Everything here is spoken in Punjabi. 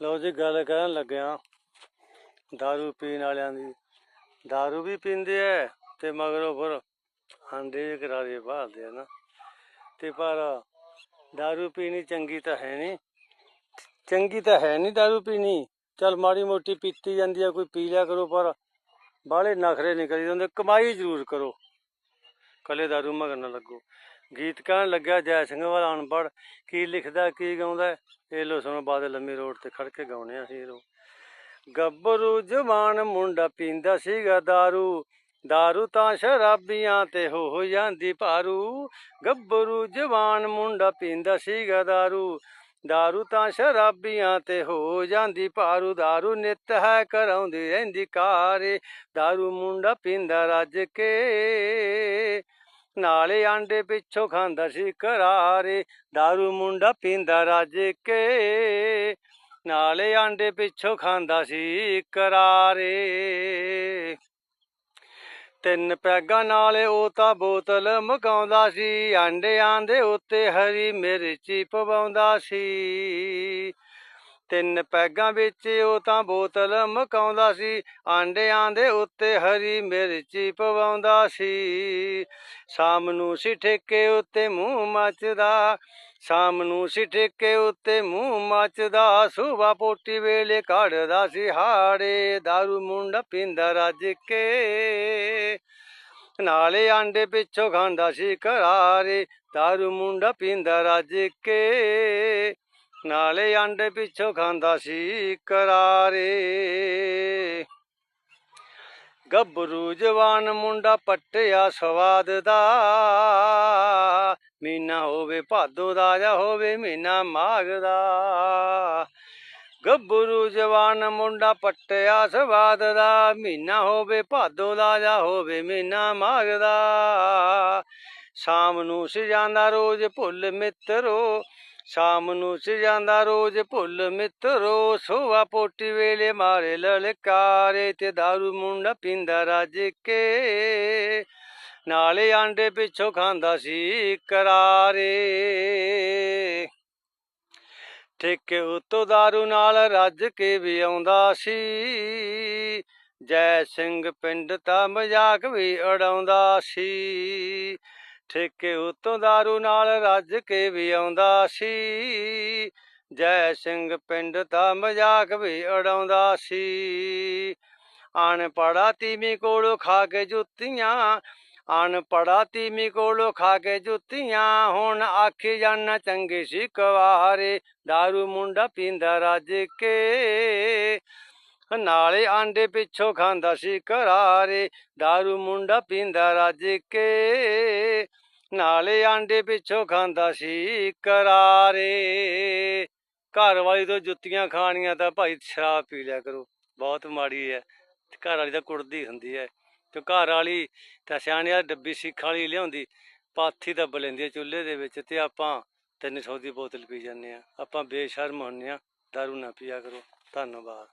ਲਓ ਜੀ ਗੱਲ ਕਰਨ ਲੱਗਿਆ दारू ਪੀਣ ਵਾਲਿਆਂ ਦੀ दारू ਵੀ ਪੀਂਦੇ ਐ ਤੇ ਮਗਰੋਂ ਫਿਰ ਆਂਡੇ ਵੀ ਕਰਾਰੇ ਭਾਲਦੇ ਆ ਨਾ ਤੇ ਪਰ दारू ਪੀਣੀ ਚੰਗੀ ਤਾਂ ਹੈ ਨਹੀਂ ਚੰਗੀ ਤਾਂ ਹੈ ਨਹੀਂ दारू ਪੀਣੀ ਚਲ ਮਾੜੀ ਮੋਟੀ ਪੀਤੀ ਜਾਂਦੀ ਆ ਕੋਈ ਪੀ ਲਿਆ ਕਰੋ ਪਰ ਬਾਹਲੇ ਨਖਰੇ ਨਹੀਂ ਕਰੀ ਹੁੰਦੇ ਕਮਾਈ ਜ਼ਰੂਰ ਕਰੋ ਕੱਲੇ दारू ਮਗਰ ਨਾ ਲੱਗੋ ਗੀਤ ਕਹਿਣ ਲੱਗਿਆ ਜੈ ਸਿੰਘ ਵਾਲਾ ਅਨਪੜ੍ਹ ਕੀ ਲਿਖਦਾ ਕੀ ਗਾਉਂਦਾ ਹੈ? ਇਹ ਲੋ ਸੁਣੋ ਬਾਦ ਲੰਮੀ ਰੋਡ ਤੇ ਖੜ ਕੇ ਗਾਉਣੇ ਆ ਹੀਰੋ ਗੱਭਰੂ ਜਵਾਨ ਮੁੰਡਾ ਪੀਂਦਾ ਸੀਗਾ दारू दारू ਤਾਂ ਸ਼ਰਾਬੀਆਂ ਤੇ ਹੋ ਹੋ ਜਾਂਦੀ ਭਾਰੂ ਗੱਭਰੂ ਜਵਾਨ ਮੁੰਡਾ ਪੀਂਦਾ ਸੀਗਾ दारू दारू ਤਾਂ ਸ਼ਰਾਬੀਆਂ ਤੇ ਹੋ ਜਾਂਦੀ ਭਾਰੂ दारू ਨਿਤ ਹੈ ਕਰਾਉਂਦੀ ਰਹਿੰਦੀ ਕਾਰੇ दारू ਮੁੰਡਾ ਪੀਂਦਾ ਰੱਜ ਕੇ ਨਾਲੇ ਆਂਡੇ ਪਿੱਛੋਂ ਖਾਂਦਾ ਸੀ ਕਰਾਰੇ दारू ਮੁੰਡਾ ਪੀਂਦਾ ਰੱਜ ਕੇ। ਨਾਲੇ ਆਂਡੇ ਪਿੱਛੋਂ ਖਾਂਦਾ ਸੀ ਕਰਾਰੇ। ਤਿੰਨ ਪੈਗਾਂ ਨਾਲੇ ਉਹ ਤਾਂ ਬੋਤਲ ਮਕਾਉਂਦਾ ਸੀ, ਆਂਡਿਆਂ ਦੇ ਉੱਤੇ ਹਰੀ ਮਿਰਚੀ ਪਵਾਉਂਦਾ ਸੀ। ਤਿੰਨ ਪੈਗਾਂ ਵਿੱਚ ਉਹ ਤਾਂ ਬੋਤਲ ਮਕਾਉਂਦਾ ਸੀ ਆਂਡਿਆਂ ਦੇ ਉੱਤੇ ਹਰੀ ਮਿਰਚੀ ਪਵਾਉਂਦਾ ਸੀ ਸ਼ਾਮ ਨੂੰ ਸੀ ਠੇਕੇ ਉੱਤੇ ਮੂੰਹ ਮੱਚਦਾ ਸ਼ਾਮ ਨੂੰ ਸੀ ਠੇਕੇ ਉੱਤੇ ਮੂੰਹ ਮੱਚਦਾ ਸੁਬਾ ਪੋਟੀ ਵੇਲੇ ਕੱਢਦਾ ਸੀ ਹਾੜੇ दारू ਮੁੰਡਾ ਪੀਂਦਾ ਰੱਜ ਕੇ ਨਾਲੇ ਆਂਡੇ ਪਿੱਛੋਂ ਖਾਂਦਾ ਸੀ ਕਰਾਰੇ दारू ਮੁੰਡਾ ਪੀਂਦਾ ਰੱਜ ਕੇ ਨਾਲੇ ਆਂਡੇ ਪਿੱਛੋਂ ਖਾਂਦਾ ਸੀ ਕਰਾਰੇ। ਗੱਭਰੂ ਜਵਾਨ ਮੁੰਡਾ ਪੱਟਿਆ ਸਵਾਦ ਦਾ। ਮਹੀਨਾ ਹੋਵੇ ਭਾਦੋ ਦਾ ਜਾਂ ਹੋਵੇ ਮਹੀਨਾ ਮਾਘ ਦਾ। ਗੱਭਰੂ ਜਵਾਨ ਮੁੰਡਾ ਪੱਟਿਆ ਸਵਾਦ ਦਾ। ਮਹੀਨਾ ਹੋਵੇ ਭਾਦੋ ਦਾ ਜਾਂ ਹੋਵੇ ਮਹੀਨਾ ਮਾਘ ਦਾ। ਸ਼ਾਮ ਨੂੰ ਸਜਾਂਦਾ ਰੋਜ਼ ਭੁੱਲ ਮਿੱਤਰੋ। ਸ਼ਾਮ ਨੂੰ ਸਜਾਂਦਾ ਰੋਜ਼ ਭੁੱਲ ਮਿੱਤਰੋ ਸੋਵਾ ਪੋਟੀ ਵੇਲੇ ਮਾਰੇ ਲਲਕਾਰੇ ਤੇ दारू ਮੁੰਡਾ ਪੀਂਦਾ ਰੱਜ ਕੇ ਨਾਲੇ ਆਂਡੇ ਪਿੱਛੋਂ ਖਾਂਦਾ ਸੀ ਕਰਾਰੇ ਠੇਕੇ ਉਤੋਂ दारू ਨਾਲ ਰੱਜ ਕੇ ਵੀ ਆਉਂਦਾ ਸੀ ਜੈ ਸਿੰਘ ਪਿੰਡ ਤਾਂ ਮਜ਼ਾਕ ਵੀ ਉਡਾਉਂਦਾ ਸੀ ਠੇਕੇ ਉਤੋਂ दारू ਨਾਲ ਰੱਜ ਕੇ ਵੀ ਆਉਂਦਾ ਸੀ ਜੈ ਸਿੰਘ ਪਿੰਡ ਤਾਂ ਮਜ਼ਾਕ ਵੀ ਉਡਾਉਂਦਾ ਸੀ ਅਨਪੜਾ ਤੀਵੀਂ ਕੋਲੋਂ ਖਾ ਕੇ ਜੁੱਤੀਆਂ ਅਨਪੜਾ ਤੀਵੀਂ ਕੋਲੋਂ ਖਾ ਕੇ ਜੁੱਤੀਆਂ ਹੁਣ ਆਖੀ ਜਾਣਾ ਚੰਗੇ ਸੀ ਕਵਾਰੇ दारू ਮੁੰਡਾ ਪੀਂਦਾ ਰੱਜ ਕੇ ਨਾਲੇ ਆਂਡੇ ਪਿੱਛੋਂ ਖਾਂਦਾ ਸੀ ਕਰਾਰੇ दारू ਮੁੰਡਾ ਪੀਂਦਾ ਰੱਜ ਕੇ ਨਾਲੇ ਆਂਡੇ ਪਿੱਛੋਂ ਖਾਂਦਾ ਸੀ ਕਰਾਰੇ। ਘਰ ਵਾਲੀ ਤੋਂ ਜੁੱਤੀਆਂ ਖਾਣੀਆਂ ਤਾਂ ਭਾਈ ਸ਼ਰਾਬ ਪੀ ਲਿਆ ਕਰੋ, ਬਹੁਤ ਮਾੜੀ ਹੈ ਘਰ ਵਾਲੀ ਤਾਂ ਕੁੜਦੀ ਹੁੰਦੀ ਹੈ ਤੇ ਘਰ ਵਾਲੀ ਤਾਂ ਸਿਆਣਿਆ ਡੱਬੀ ਸਿੱਖ ਵਾਲੀ ਲਿਆਉਂਦੀ, ਪਾਥੀ ਦੱਬ ਲੈਂਦੀ ਹੈ ਚੁੱਲ੍ਹੇ ਦੇ ਵਿੱਚ ਤੇ ਆਪਾਂ 300 ਦੀ ਬੋਤਲ ਪੀ ਜਾਂਦੇ ਆ। ਆਪਾਂ ਬੇਸ਼ਰਮ ਹੁੰਨੇ ਆ, ਦਾਰੂ ਨਾ ਪੀਆ ਕਰੋ। ਧੰਨਵਾਦ।